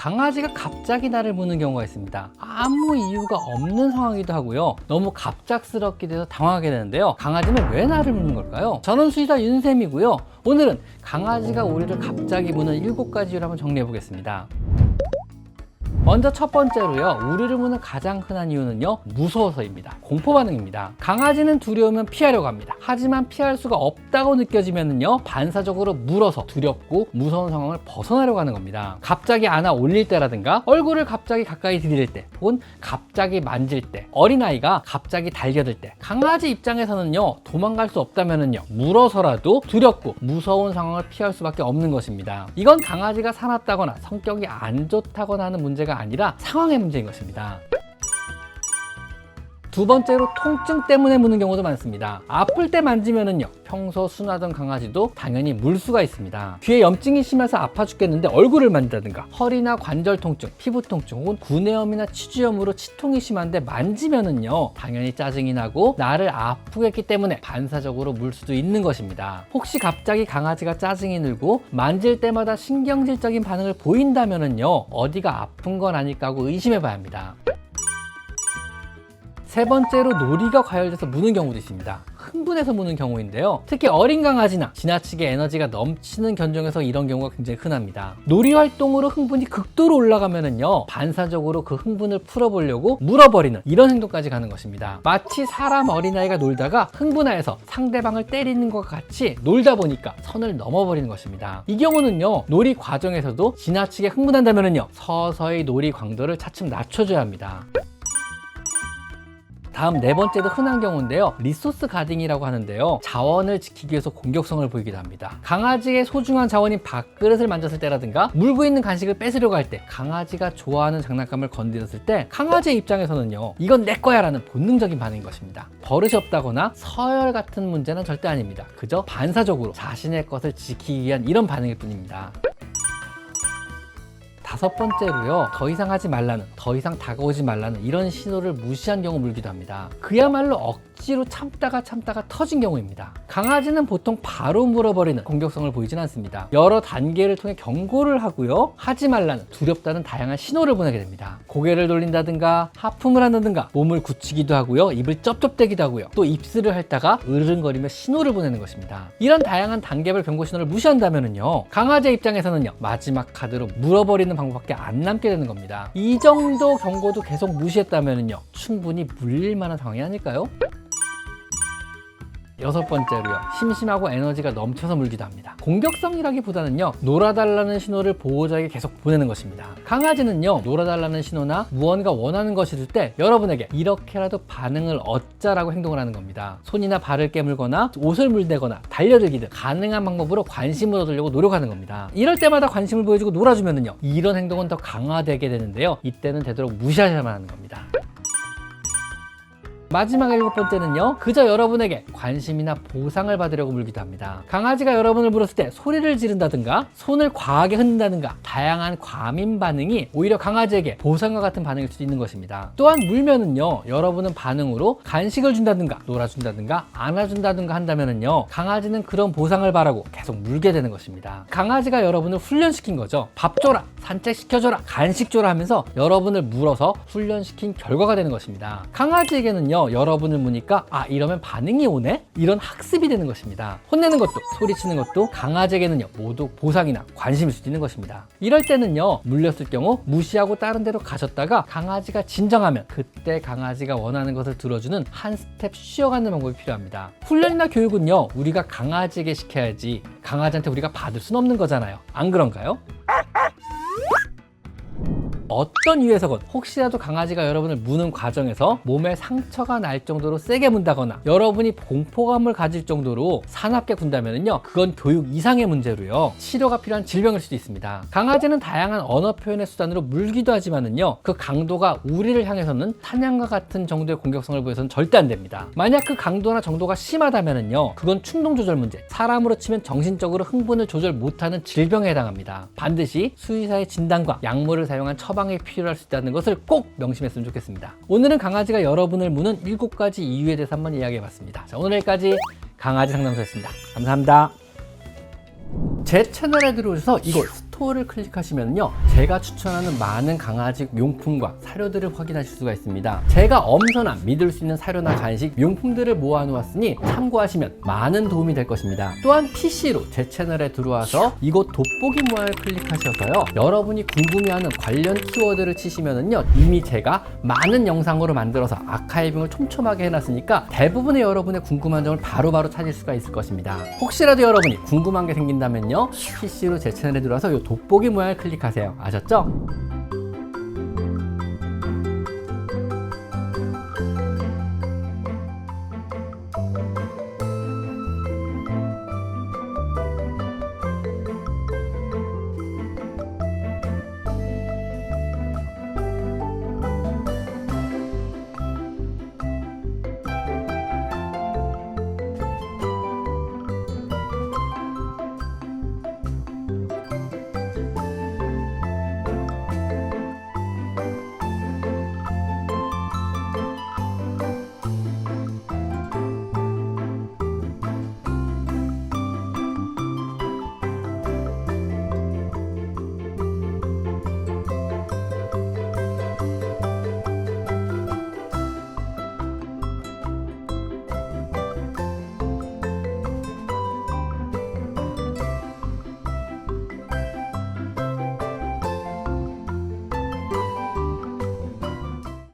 강아지가 갑자기 나를 무는 경우가 있습니다. 아무 이유가 없는 상황이기도 하고요. 너무 갑작스럽게 돼서 당황하게 되는데요. 강아지는 왜 나를 무는 걸까요? 저는 수의사 윤쌤이고요. 오늘은 강아지가 우리를 갑자기 무는 7가지 이유를 한번 정리해 보겠습니다. 먼저 첫 번째로요. 우리를 무는 가장 흔한 이유는요. 무서워서입니다. 공포 반응입니다. 강아지는 두려우면 피하려고 합니다. 하지만 피할 수가 없다고 느껴지면은요. 반사적으로 물어서 두렵고 무서운 상황을 벗어나려고 하는 겁니다. 갑자기 안아 올릴 때라든가 얼굴을 갑자기 가까이 들일 때 혹은 갑자기 만질 때 어린아이가 갑자기 달겨들 때 강아지 입장에서는요. 도망갈 수 없다면은요. 물어서라도 두렵고 무서운 상황을 피할 수밖에 없는 것입니다. 이건 강아지가 사납다거나 성격이 안 좋다거나 하는 문제가 아니라 상황의 문제인 것입니다. 두 번째로 통증 때문에 무는 경우도 많습니다. 아플 때 만지면은요, 평소 순하던 강아지도 당연히 물 수가 있습니다. 귀에 염증이 심해서 아파 죽겠는데 얼굴을 만진다든가, 허리나 관절 통증, 피부 통증, 혹은 구내염이나 치주염으로 치통이 심한데 만지면은요, 당연히 짜증이 나고 나를 아프게 했기 때문에 반사적으로 물 수도 있는 것입니다. 혹시 갑자기 강아지가 짜증이 늘고 만질 때마다 신경질적인 반응을 보인다면은요, 어디가 아픈 건 아닐까 하고 의심해 봐야 합니다. 세 번째로 놀이가 과열돼서 무는 경우도 있습니다. 흥분해서 무는 경우인데요. 특히 어린 강아지나 지나치게 에너지가 넘치는 견종에서 이런 경우가 굉장히 흔합니다. 놀이 활동으로 흥분이 극도로 올라가면은요, 반사적으로 그 흥분을 풀어보려고 물어버리는 이런 행동까지 가는 것입니다. 마치 사람 어린아이가 놀다가 흥분하여서 상대방을 때리는 것과 같이 놀다 보니까 선을 넘어버리는 것입니다. 이 경우는요, 놀이 과정에서도 지나치게 흥분한다면은요, 서서히 놀이 강도를 차츰 낮춰줘야 합니다. 다음 네 번째도 흔한 경우인데요. 리소스 가딩이라고 하는데요. 자원을 지키기 위해서 공격성을 보이기도 합니다. 강아지의 소중한 자원인 밥그릇을 만졌을 때라든가 물고 있는 간식을 뺏으려고 할 때 강아지가 좋아하는 장난감을 건드렸을 때 강아지의 입장에서는요. 이건 내 거야 라는 본능적인 반응인 것입니다. 버릇이 없다거나 서열 같은 문제는 절대 아닙니다. 그저 반사적으로 자신의 것을 지키기 위한 이런 반응일 뿐입니다. 다섯 번째로요. 더 이상 하지 말라는, 더 이상 다가오지 말라는 이런 신호를 무시한 경우 물기도 합니다. 그야말로 억 지로 참다가 참다가 터진 경우입니다. 강아지는 보통 바로 물어버리는 공격성을 보이진 않습니다. 여러 단계를 통해 경고를 하고요. 하지 말라는 두렵다는 다양한 신호를 보내게 됩니다. 고개를 돌린다든가 하품을 한다든가 몸을 굳히기도 하고요. 입을 쩝쩝대기도 하고요. 또 입술을 핥다가 으르렁거리며 신호를 보내는 것입니다. 이런 다양한 단계별 경고 신호를 무시한다면은요. 강아지 입장에서는요. 마지막 카드로 물어버리는 방법밖에 안 남게 되는 겁니다. 이 정도 경고도 계속 무시했다면은요. 충분히 물릴 만한 상황이 아닐까요? 여섯 번째로요. 심심하고 에너지가 넘쳐서 물기도 합니다. 공격성이라기보다는요. 놀아달라는 신호를 보호자에게 계속 보내는 것입니다. 강아지는요. 놀아달라는 신호나 무언가 원하는 것이 있을 때 여러분에게 이렇게라도 반응을 얻자라고 행동을 하는 겁니다. 손이나 발을 깨물거나 옷을 물대거나 달려들기 등 가능한 방법으로 관심을 얻으려고 노력하는 겁니다. 이럴 때마다 관심을 보여주고 놀아주면은요. 이런 행동은 더 강화되게 되는데요. 이때는 되도록 무시하셔야만 하는 겁니다. 마지막 일곱 번째는요. 그저 여러분에게 관심이나 보상을 받으려고 물기도 합니다. 강아지가 여러분을 물었을 때 소리를 지른다든가 손을 과하게 흔든다든가 다양한 과민 반응이 오히려 강아지에게 보상과 같은 반응일 수도 있는 것입니다. 또한 물면은요. 여러분은 반응으로 간식을 준다든가 놀아준다든가 안아준다든가 한다면은요. 강아지는 그런 보상을 바라고 계속 물게 되는 것입니다. 강아지가 여러분을 훈련시킨 거죠. 밥 줘라, 산책시켜줘라, 간식 줘라 하면서 여러분을 물어서 훈련시킨 결과가 되는 것입니다. 강아지에게는요. 여러분을 무니까 아 이러면 반응이 오네? 이런 학습이 되는 것입니다. 혼내는 것도 소리치는 것도 강아지에게는요 모두 보상이나 관심일 수도 있는 것입니다. 이럴 때는요 물렸을 경우 무시하고 다른 데로 가셨다가 강아지가 진정하면 그때 강아지가 원하는 것을 들어주는 한 스텝 쉬어가는 방법이 필요합니다. 훈련이나 교육은요 우리가 강아지에게 시켜야지 강아지한테 우리가 받을 수는 없는 거잖아요. 안 그런가요? 어떤 이유에서건 혹시라도 강아지가 여러분을 무는 과정에서 몸에 상처가 날 정도로 세게 문다거나 여러분이 공포감을 가질 정도로 사납게 군다면요 그건 교육 이상의 문제로요. 치료가 필요한 질병일 수도 있습니다. 강아지는 다양한 언어 표현의 수단으로 물기도 하지만은요 그 강도가 우리를 향해서는 사냥과 같은 정도의 공격성을 보여서는 절대 안 됩니다. 만약 그 강도나 정도가 심하다면은요 그건 충동 조절 문제 사람으로 치면 정신적으로 흥분을 조절 못하는 질병에 해당합니다. 반드시 수의사의 진단과 약물을 사용한 처방 이 필요할 수 있다는 것을 꼭 명심했으면 좋겠습니다. 오늘은 강아지가 여러분을 무는 7가지 이유에 대해서 한번 이야기해 봤습니다. 자, 오늘 여기까지 강아지 상담소였습니다. 감사합니다. 제 채널에 들어오셔서 이걸 스토어를 클릭하시면요. 제가 추천하는 많은 강아지 용품과 사료들을 확인하실 수가 있습니다. 제가 엄선한 믿을 수 있는 사료나 간식, 용품들을 모아 놓았으니 참고하시면 많은 도움이 될 것입니다. 또한 PC로 제 채널에 들어와서 이곳 돋보기 모양을 클릭하셔서요. 여러분이 궁금해하는 관련 키워드를 치시면은요. 이미 제가 많은 영상으로 만들어서 아카이빙을 촘촘하게 해놨으니까 대부분의 여러분의 궁금한 점을 바로바로 찾을 수가 있을 것입니다. 혹시라도 여러분이 궁금한 게 생긴다면요. PC로 제 채널에 들어와서 이 돋보기 모양을 클릭하세요. 아셨죠?